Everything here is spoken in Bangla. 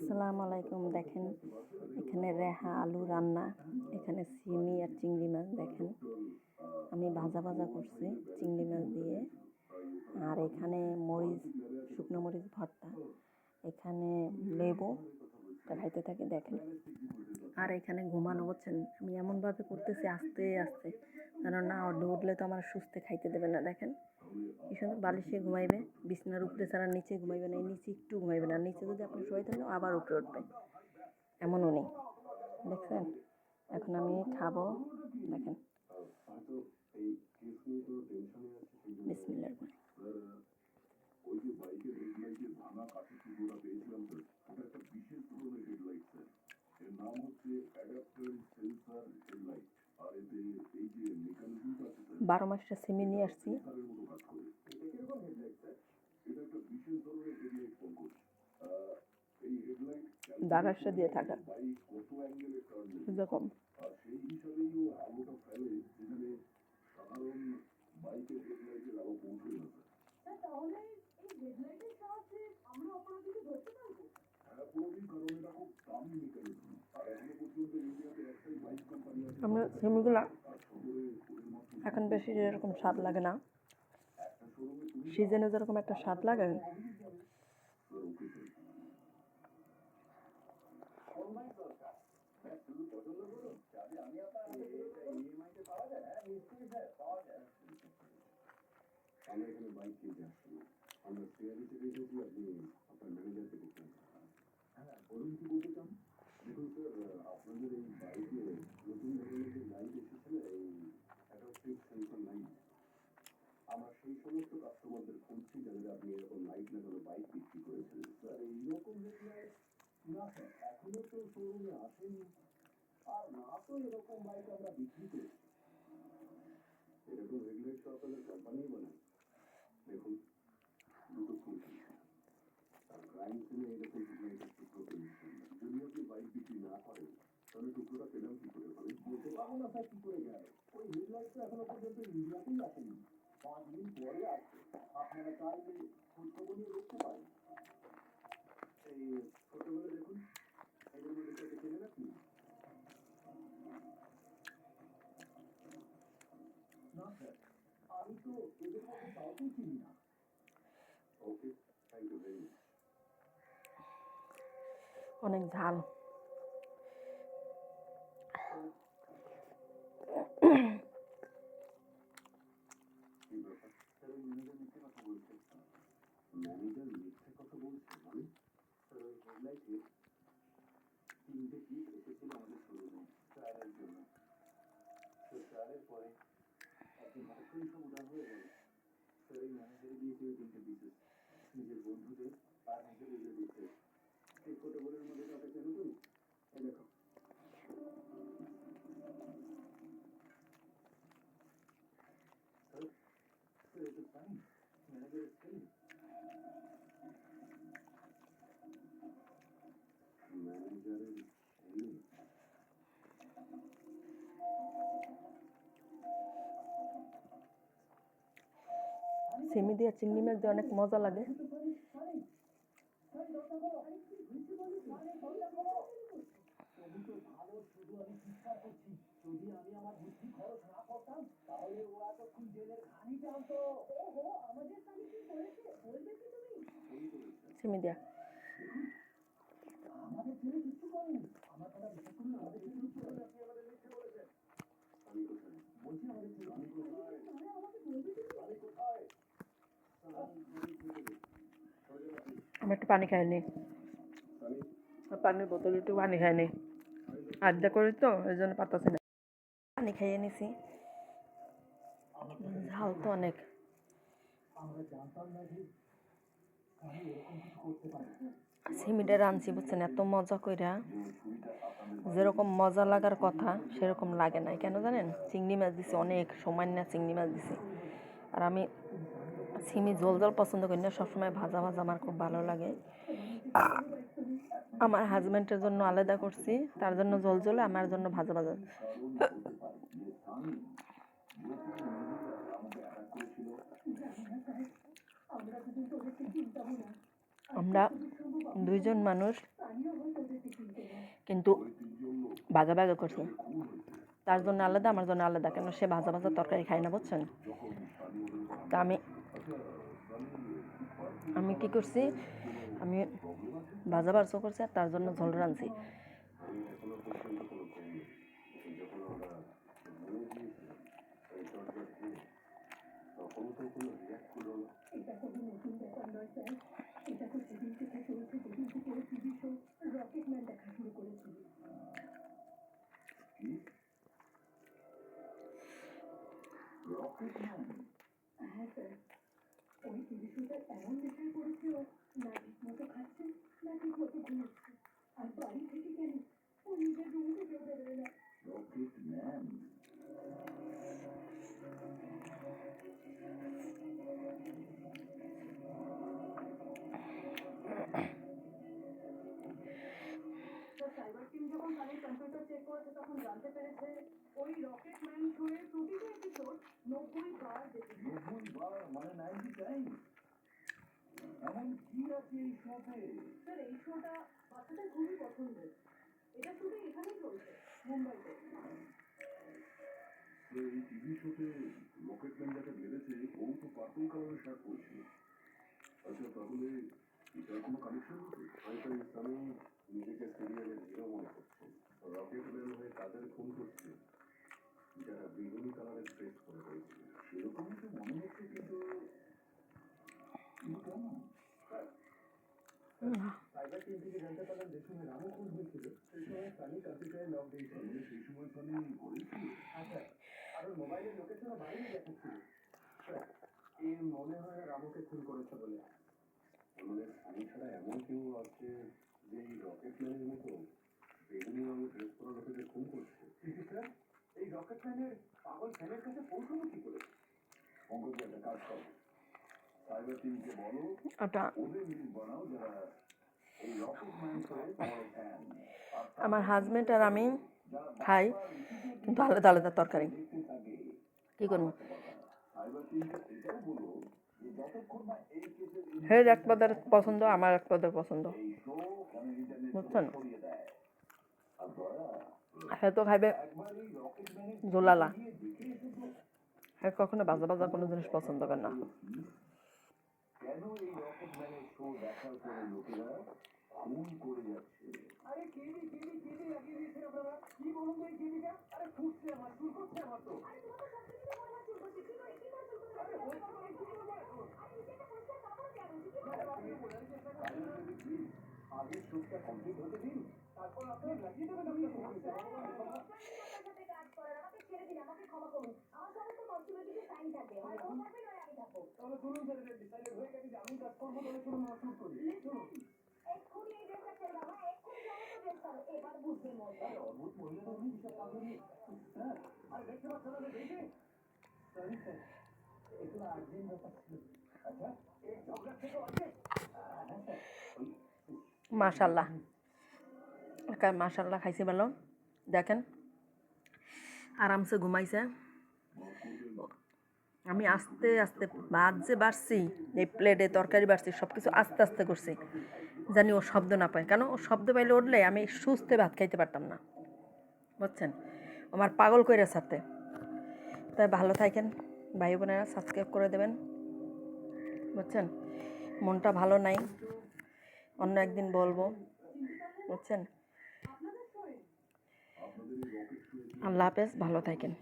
আসসালামু আলাইকুম। দেখেন, এখানে রেহা আলু রান্না, এখানে সিমি আর চিংড়ি মাছ দেখেন। আমি ভাজা ভাজা করছি চিংড়ি মাছ দিয়ে। আর এখানে মরিচ, শুকনো মরিচ ভর্তা, এখানে লেবু খাইতে থাকে, দেখেন। আর এখানে ঘুমানো হচ্ছেন আমি এমনভাবে করতেছি আস্তে আস্তে, যেন না উঠলে তো আমার সুস্থে খাইতে দেবে না, দেখেন। কি সুন্দর বালিশে ঘুমাইবে, বিছনার উপরে ছাড়া নিচে ঘুমাইবে না নিচে একটু ঘুমাইবে না নিচে যদি আপনি শোয়াই থাকেন আবার উপরে উঠবে। এমনও নেই। দেখছেন? এখন আমি খাব। দেখেন। বারো মাসটা সিমি নিয়ে আসছি। দাগাসটা দিয়ে থাকা। এরকম। আমরা সিমিগুলা এখন বেশি এরকম স্বাদ লাগে না। সিজনে যেরকম একটা স্বাদ লাগে আমরা এখানে বাইক কিনতে আসছি আমরা শেয়ারে থেকে এসেছি আপনি আপনার ম্যানেজারকে দেখতে হ্যাঁ বলুন কি বলতে চান? দেখুন স্যার আপনাদের এই বাইকে নতুন ধরনের যে লাইট এসেছে না এই অ্যাডাপ্টিভ সেন্সর লাইট আমরা সেই সমস্ত কাস্টমারদের খুঁজছি যাদের আপনি এরকম লাইট লাগানো বাইক বিক্রি করেছেন। স্যার এইরকম হেডলাইট না স্যার এখনও তো শোরুমে আসেনি। আর না তো এরকম বাইক আমরা বিক্রি করেছি। এরকম হেডলাইট তো আপনাদের কোম্পানি বানায়। দেখুন, দুটো খুলছি আর ক্রাইম সিনে এরকম যদি বাইক বিক্রি না করেন, তাহলে পেলাম কি করে আমি বলতে পারব না স্যার কি করে গেল ওই হেডলাইটটা এখনও পর্যন্ত ইন্ডিয়াতেই আসেনি। পাঁচ দিন পরে আসবে আপনারা চাইলে খোঁজ খবর নিয়ে দেখতে পারেন। এই ছোটবেলা দেখুন আপনি না স্যার আমি তো এদের মধ্যে কাউকেই চিনি না okay thank you very much অনেক ঝাল কি ব্যাপার স্যার ওই ম্যানেজার মিথ্যে কথা বলছে ম্যানেজার মিথ্যে কথা বলছে মানে স্যার ওই হেডলাইটে তিনটে পিস এসেছিল আমাদের শোরুমে ট্রায়ালের জন্য তো ট্রায়ালের পরে হঠাৎ করে সব উদার হয়ে গেল স্যার এই ম্যানেজারে দিয়েছে ওই তিনটে পিসেস নিজের বন্ধুদের আর নিজের রিলেটিভদের এই ফটোগুলোর মধ্যে কাউকে কেন তুমি দেখো সিমি দিয়ে চিংড়ি মাছ দিয়ে অনেক মজা লাগে। সিমি দিয়া আমি কোথায় বলছি আমাদের ছেলে আমি কোথায় আমি কোথায় আমি একটু পানি খাইনি পানির বোতলে একটু পানি খাইনি আড্ডা করি তো, এই জন্য পাতাছি না। পানি খাইয়ে নিছি। ঝাল তো অনেক। সিমিটা রাঁধছি, বুঝছেন? এত মজা কইরা যেরকম মজা লাগার কথা, সেরকম লাগে নাই। কেন জানেন? চিংড়ি মাছ দিছি অনেক, সময় না চিংড়ি মাছ দিছি। আর আমি সিমি জল জল পছন্দ করি না, সবসময় ভাজা ভাজা আমার খুব ভালো লাগে। আমার হাজব্যান্ডের জন্য আলাদা করছি, তার জন্য জল জলে, আমার জন্য ভাজা ভাজা। আমরা দুইজন মানুষ কিন্তু ভাগা ভাগা করছি। তার জন্য আলাদা, আমার জন্য আলাদা, কেন সে ভাজা ভাজা তরকারি খায় না, বুঝছেন? তা আমি আমি কি করছি? আমি ভাজা বারসো করছি আর তার জন্য ঝোল রাঁধছি। সাইবার টিম যখন তাদের কম্পিউটার চেক করেছে তখন জানতে পেরেছে ওই রকেট ম্যান শোয়ের প্রতিটি এপিসোড নব্বই বার দেখেছে নব্বই বার মানে নাইনটি টাইম এমন কি আছে এই শোতে? স্যার এই শোটা বাচ্চাদের খুবই পছন্দের। এটা শুধু এখানেই চলছে মুম্বাইতে। এই টিভি শোতে রকেট ম্যান যাকে মেরেছে ও তো পার্পল কালারের শার্ট পরছিল আচ্ছা তাহলে এটার কোনো কানেকশন আছে? হয়তো ইসলামী নিজেকে সিরিয়ালের হিরো মনে করছে। রকেট ম্যান হয়ে তাদের খুন করছে। যারা বেগুনি কালারের ড্রেস পরে রয়েছে সেরকমই তো মনে হচ্ছে কিন্তু কেমন সাইবার টিম থেকে জানতে পারলাম যে সময় রামও খুন হয়েছিল সেই সময় সানি কম্পিউটারে লক দিয়েছিল সেই সময় সানি ঘুরেছিল আচ্ছা আর ওর মোবাইলের লোকেশনও বাইরে দেখাচ্ছিল এই মনে হয় রামুকে খুন করেছে বলে মানে সানি ছাড়া এমন কেউ আছে যে এই রকেট ম্যানের মতো বেগুনি রঙের ড্রেস লোকেদের খুন করছে স্যার এই রকেট ম্যানের পাগল ফ্যানের কাছে পৌঁছানো কি করে অঙ্কজ একটা কাজ করো ওটা। ফ্যান আমার হাজবেন্ড আর আমি খাই কিন্তু আলাদা আলাদা তরকারি। কি করব? হের এক পদের পছন্দ আমার এক পদের পছন্দ। বুঝছেন? দয়া? হ্যাঁ তো খাইবে জোলালা। গিয়ে হ্যাঁ কখনো বাজা বাজা কোনো জিনিস পছন্দ করে না। কেন এই রকেট ম্যানের শো দেখার পরে লোকেরা খুন করে যাচ্ছে? আরে কেবি কেবি কেবি লাগিয়ে দিয়েছেন আপনারা। কি বলুন তো এই কেবিটা আরে ফুটছে আমার চুল করছে আমার তো। আরে তোমার তো সবকিছু মনে চুল করছে কি করে কি করে চুল করছে আরে হয়েছে তো এই চুল করছে এখন আরে নিজেটা পরিষ্কার কাপড় কেন কি করে? আগে শুটটা কমপ্লিট হতে দিন তারপর আপনি লাগিয়ে দেবেন আপনি কাজ করার আমাকে ছেড়ে দিন আমাকে ক্ষমা করুন। আমার সমস্ত পসিবিলিটি টাইম থাকে। হয় থাকবে নয় আমি থাকব তাহলে শুনুন স্যার এটা ডিসাইডেড হয়ে গেছে যে আমি কাজ করব তাহলে শুনুন আমার শুট করি শুনুন এক্ষুনি এই ড্রেসটা ছেড়ে দাও হ্যাঁ এক্ষুনি সমস্ত ড্রেস করো এবার বুঝবে মজা অদ্ভুত মহিলাদের উনি হিসাব পাবেনি হ্যাঁ। আর দেখতে পাচ্ছেন না দেখে? সরি স্যার এগুলো আর্জেন্ট ব্যাপার ছিল। আচ্ছা এই ঝগড়া থেকে অনেক হ্যাঁ স্যার। মাশাল্লাহ মাশাল্লাহ খাইছে ভালো দেখেন। আরামসে ঘুমাইছে। আমি আস্তে আস্তে ভাত যে বাড়ছি, এই প্লেটে তরকারি বাড়ছি সব কিছু আস্তে আস্তে করছি, জানি ও শব্দ না পায়। কেন ও শব্দ পাইলে উঠলে আমি সুস্থে ভাত খাইতে পারতাম না। বুঝছেন? আমার পাগল করে সাথে তাই ভালো থাকেন, ভাই বোনেরা সাবস্ক্রাইব করে দেবেন। বুঝছেন? মনটা ভালো নাই, অন্য একদিন বলব। বুঝছেন? আল্লাহ হাফেজ, ভালো থাকেন।